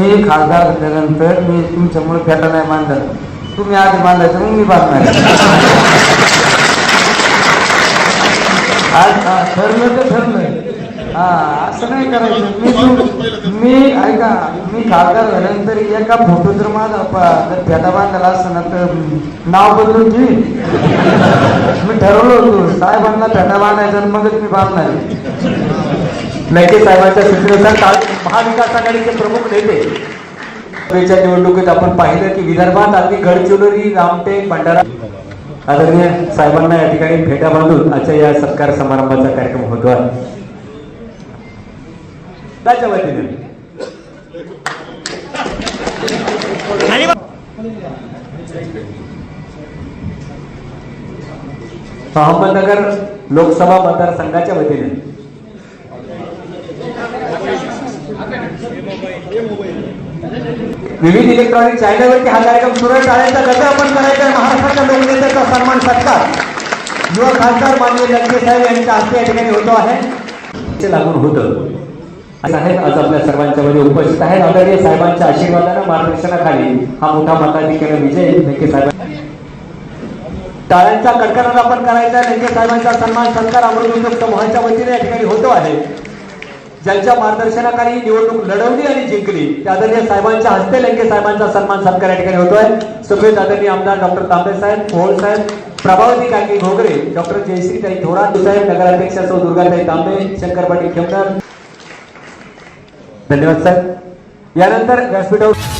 मी खासदार झाल्यानंतर मी तुमच्यामुळे फेटा नाही बांधत तुम्ही आधी मांडायचं मग मी बांधणार आज ठरलं तर ठरलं. हा असं नाही करायचं. मी तुम मी ऐका मी खासदार झाल्यानंतर एका फोटो जर माझा जर फेटा बांधला असतं ना तर नाव बदलून घेईन मी ठरवलं होतो. साहेबांना फेटा बांधायचा आणि मगच मी बांधणार लंके साहेबांच्या सूचनेनुसार काल महाविकास आघाडीचे प्रमुख नेते. सभेच्या निवडणुकीत आपण पाहिलं की विदर्भात अगदी गडचिरोली रामटेक भंडारा आदरणीय साहेबांना या ठिकाणी भेटा बांधून आजच्या या सत्कार समारंभाचा कार्यक्रम होतो आहे. त्याच्या वतीने. अहमदनगर लोकसभा मतदारसंघाच्या वतीने. विविध इलेक्ट्रॉनिक चॅनलवरती हा कार्यक्रम सुरळीत टाळायचा कसं आपण करायचा महाराष्ट्राच्या लोकनेत्याचा सन्मान सत्कार. युवा खासदार माननीय लंके साहेब यांच्या हस्ते या ठिकाणी होतो आहे. ते लागून होतं. आज आहेत आज आपल्या सर्वांच्या मध्ये उपस्थित आहेत. आदरणीय साहेबांच्या आशीर्वादानं मार्गदर्शनाखाली हा मोठा मताधिक्याने विजय लंके साहेब टाळ्यांचा कडकडाट आपण करायचा लंके साहेबांचा सन्मान सत्कार अमृत उद्योग समूहाच्या वतीने या ठिकाणी होतो आहे. ज्यांच्या मार्गदर्शनाखाली ही निवडणूक लढवली आणि जिंकली त्या आदरणीय साहेबांच्या हस्ते लंके साहेबांचा सन्मान सत्कार या ठिकाणी होतोय. सुप्रीत आदरणीय आमदार डॉक्टर तांबे साहेब पोळ साहेब प्रभावती कांगी घोगरे डॉक्टर जयश्रीताई थोरात साहेब नगराध्यक्ष सौ दुर्गाताई तांबे शंकर पाटील खेमकर धन्यवाद साहेब. यानंतर व्यासपीठावर